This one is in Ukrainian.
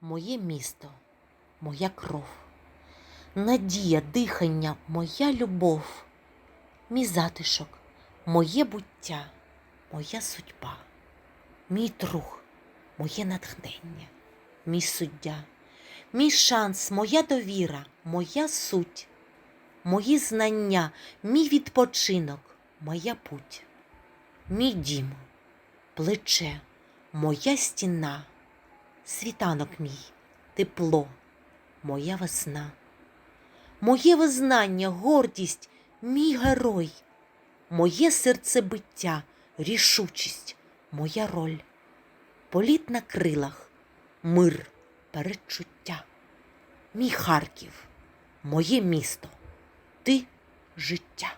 Моє місто, моя кров, надія, дихання, моя любов, мій затишок, моє буття, моя судьба, мій друг, моє натхнення, мій суддя, мій шанс, моя довіра, моя суть, мої знання, мій відпочинок, моя путь, мій дім, плече, моя стіна, світанок мій, тепло, моя весна, моє визнання, гордість, мій герой, моє серцебиття, рішучість, моя роль, політ на крилах, мир, передчуття, мій Харків, моє місто, ти життя.